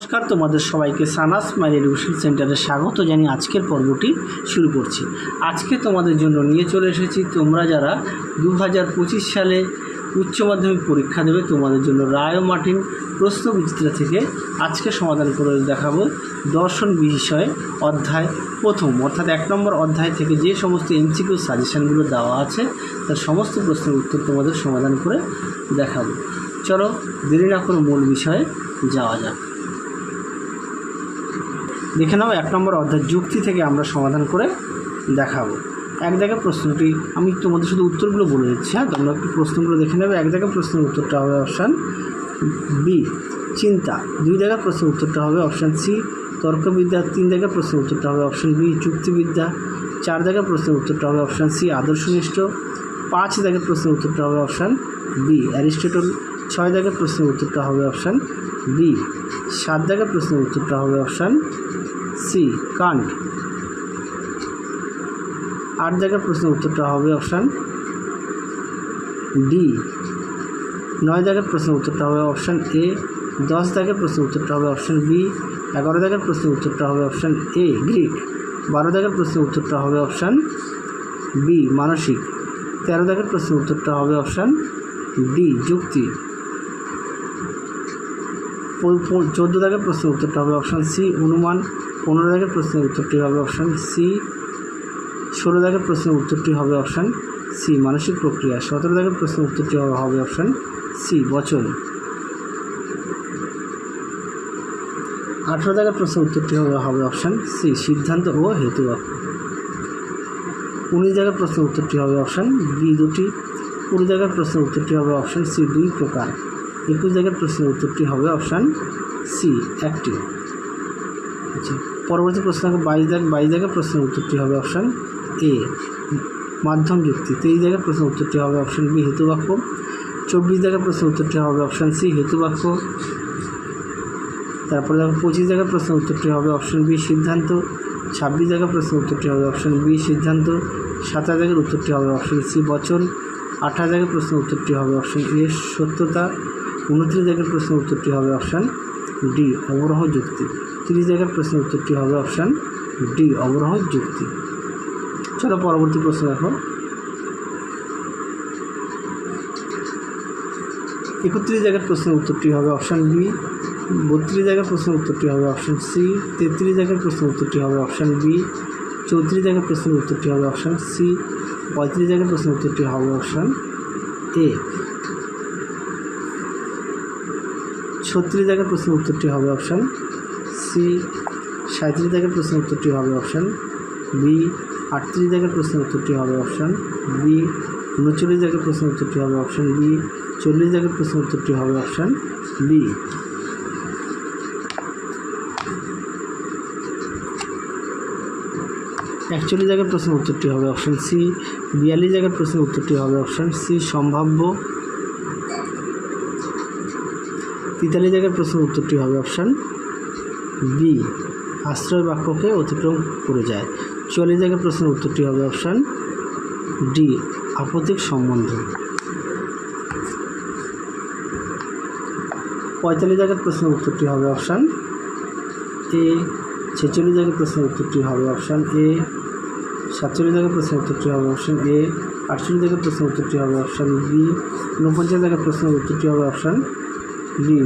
নমস্কার, তোমাদের সবাইকে সানাস মাইল এডুকেশন সেন্টারে স্বাগত জানিয়ে আজকের পর্বটি শুরু করছি। আজকে তোমাদের জন্য নিয়ে চলে এসেছি, তোমরা যারা দু হাজার পঁচিশ সালে উচ্চ মাধ্যমিক পরীক্ষা দেবে, তোমাদের জন্য রায় মার্টিন প্রশ্ন বিচিত্রা থেকে আজকে সমাধান করে দেখাবো দর্শন বিষয়ে অধ্যায় প্রথম। অর্থাৎ এক নম্বর অধ্যায় থেকে যে সমস্ত এমসিকিউ সাজেশানগুলো দেওয়া আছে, তার সমস্ত প্রশ্নের উত্তর তোমাদের সমাধান করে দেখাবো। চলো দেরি না করে মূল বিষয়ে যাওয়া যাক। দেখে নাও, এক নম্বর অধ্যায়, যুক্তি থেকে আমরা সমাধান করে দেখাবো। এক জায়গায় প্রশ্নটি, আমি তোমাদের শুধু উত্তরগুলো বলে দিচ্ছি হ্যাঁ? তোমরা একটু প্রশ্নগুলো দেখে নেবে। এক জায়গায় প্রশ্নের উত্তরটা হবে অপশান বি, চিন্তা। দুই জায়গায় প্রশ্নের উত্তরটা হবে অপশান সি, তর্কবিদ্যা। তিন জায়গায় প্রশ্নের উত্তরটা হবে অপশান বি, যুক্তিবিদ্যা। চার জায়গায় প্রশ্নের উত্তরটা হবে অপশান সি, আদর্শনিষ্ঠ। পাঁচ জায়গায় প্রশ্নের উত্তরটা হবে অপশান বি, অ্যারিস্টটল। ছয় জায়গায় প্রশ্নের উত্তরটা হবে অপশান বি, সাত জায়গায় প্রশ্নের উত্তরটা হবে অপশান সি কান্ট আট জায়গায় প্রশ্নের উত্তরটা হবে অপশান ডি। নয় জায়গায় প্রশ্নের উত্তরটা হবে অপশান এ। দশ জায়গায় প্রশ্নের উত্তরটা হবে অপশান বি। এগারো জায়গায় প্রশ্নের উত্তরটা হবে অপশান এ, গ্রিক। বারো জায়গায় প্রশ্নের উত্তরটা হবে অপশান বি, মানসিক। তেরো জায়গায় প্রশ্নের উত্তরটা হবে অপশান ডি, যুক্তি। চোদ্দ দাগের প্রশ্নের উত্তরটা হবে অপশান সি, অনুমান। পনেরো দাগের প্রশ্নের উত্তরটি হবে অপশান সি ষোলো দাগের প্রশ্নের উত্তরটি হবে অপশান সি মানসিক প্রক্রিয়া, সতেরো দাগের প্রশ্নের উত্তরটি হবে অপশান সি বচন। আঠেরো দাগের প্রশ্নের উত্তরটি হবে অপশান সি সিদ্ধান্ত ও হেতু উনিশ জায়গার প্রশ্নের উত্তরটি হবে অপশান বি দুটি। কুড়ি জায়গার প্রশ্নের উত্তরটি হবে অপশান সি দুই প্রকার। একুশ জায়গার প্রশ্নের উত্তরটি হবে অপশান সি একটি। আচ্ছা। পরবর্তী প্রশ্ন হবে বাইশ জায়গা বাইশ জায়গার প্রশ্নের উত্তরটি হবে অপশান এ, মাধ্যম যুক্তি। তেইশ জায়গার প্রশ্নের উত্তরটি হবে অপশান বি হেতুবাক্য চব্বিশ জায়গার প্রশ্নের উত্তরটি হবে অপশান সি হেতুবাক্য তারপরে দেখো, পঁচিশ জায়গায় প্রশ্নের উত্তরটি হবে অপশান বি, সিদ্ধান্ত। ছাব্বিশ জায়গায় প্রশ্নের উত্তরটি হবে অপশান বি, সিদ্ধান্ত। সাতাশ জায়গার উত্তরটি হবে অপশান সি, বচন। আঠাশ জায়গায় প্রশ্নের উত্তরটি হবে অপশান এ, সত্যতা। উনত্রিশ জায়গার প্রশ্নের উত্তরটি হবে অপশান ডি অবরোহ যুক্তি। তিরিশ জায়গার প্রশ্নের উত্তরটি হবে? অপশান ডি অবরোহ যুক্তি। চলো পরবর্তী প্রশ্ন দেখো। একত্রিশ জায়গার প্রশ্নের উত্তরটি হবে? অপশান বি, বত্রিশ জায়গার প্রশ্নের উত্তরটি হবে? অপশান সি, তেত্রিশ জায়গার প্রশ্নের উত্তরটি হবে? অপশান বি, চৌত্রিশ জায়গার প্রশ্নের উত্তরটি হবে? অপশান সি, পঁয়ত্রিশ জায়গার প্রশ্নের উত্তরটি হবে? Option A. ছত্রিশ জায়গার প্রশ্নের উত্তরটি হবে? অপশান সি, সাঁত্রিশ জায়গার প্রশ্নের উত্তরটি হবে অপশান বি, আটত্রিশ জায়গার প্রশ্নের উত্তরটি হবে অপশান বি, উনচল্লিশ জায়গার প্রশ্নের উত্তরটি হবে অপশান বি, চল্লিশ জায়গার প্রশ্নের উত্তরটি হবে অপশান বি। একচল্লিশ জায়গার প্রশ্নের উত্তরটি হবে অপশান সি, বিয়াল্লিশ জায়গার প্রশ্নের উত্তরটি হবে অপশান সি, সম্ভাব্য। তেতাল্লিশ জায়গার প্রশ্নের উত্তরটি হবে অপশান বি আশ্রয় বাক্যকে অতিক্রম করে যায়। চুয়াল্লিশ জায়গার প্রশ্নের উত্তরটি হবে অপশান ডি আপত্তিক সম্বন্ধ। পঁয়তাল্লিশ জায়গার প্রশ্নের উত্তরটি হবে অপশান এ ছেচল্লিশ জায়গার প্রশ্নের উত্তরটি হবে অপশান এ সাতচল্লিশ জায়গার প্রশ্নের উত্তরটি হবে অপশান এ আটচল্লিশ জায়গার প্রশ্নের উত্তরটি হবে অপশান বি ঊনপঞ্চাশ জায়গার প্রশ্নের উত্তরটি হবে অপশান বি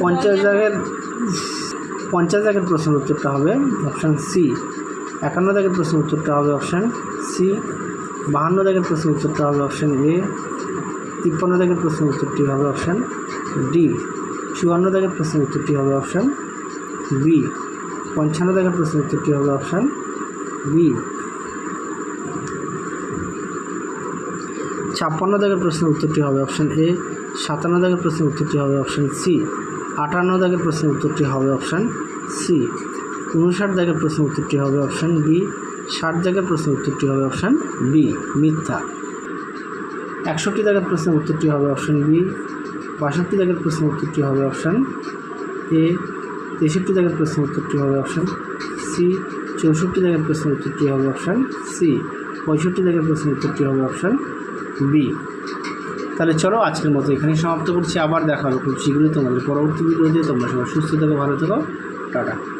পঞ্চাশ জায়গার পঞ্চাশ জায়গার প্রশ্নের উত্তরটা হবে অপশান সি একান্ন জায়গার প্রশ্নের উত্তরটা হবে অপশান সি বাহান্ন জায়গার প্রশ্নের উত্তরটা হবে অপশান এ তিপ্পান্ন জায়গার প্রশ্নের উত্তরটি হবে অপশান ডি চুয়ান্ন জায়গার প্রশ্নের উত্তরটি হবে অপশান বি পঞ্চান্ন জায়গার প্রশ্নের উত্তরটি হবে অপশান বি ছাপ্পান্ন দাগের প্রশ্নের উত্তরটি হবে অপশান এ সাতান্ন দাগের প্রশ্নের উত্তরটি হবে অপশান সি আটান্ন দাগের প্রশ্নের উত্তরটি হবে অপশান সি। উনষাট দাগের প্রশ্নের উত্তরটি হবে অপশান বি। ষাট জায়গার প্রশ্নের উত্তরটি হবে অপশান বি, মিথ্যা। একষট্টি দাগের প্রশ্নের উত্তরটি হবে অপশান বি। বাষট্টি দাগের প্রশ্নের উত্তরটি হবে অপশান এ। তেষট্টি দাগের প্রশ্নের উত্তরটি হবে অপশান সি। চৌষট্টি দাগের প্রশ্নের উত্তরটি হবে অপশান সি। পঁয়ষট্টি দাগের প্রশ্নের উত্তরটি হবে অপশান বি। তাহলে চলো আজকের মতো এখানেই সমাপ্ত করছি। আবার দেখা হবে খুব শীঘ্রই তোমাদের পরবর্তী ভিডিওতে। তোমরা সবাই সুস্থ থেকো, ভালো থেকো। টাটা।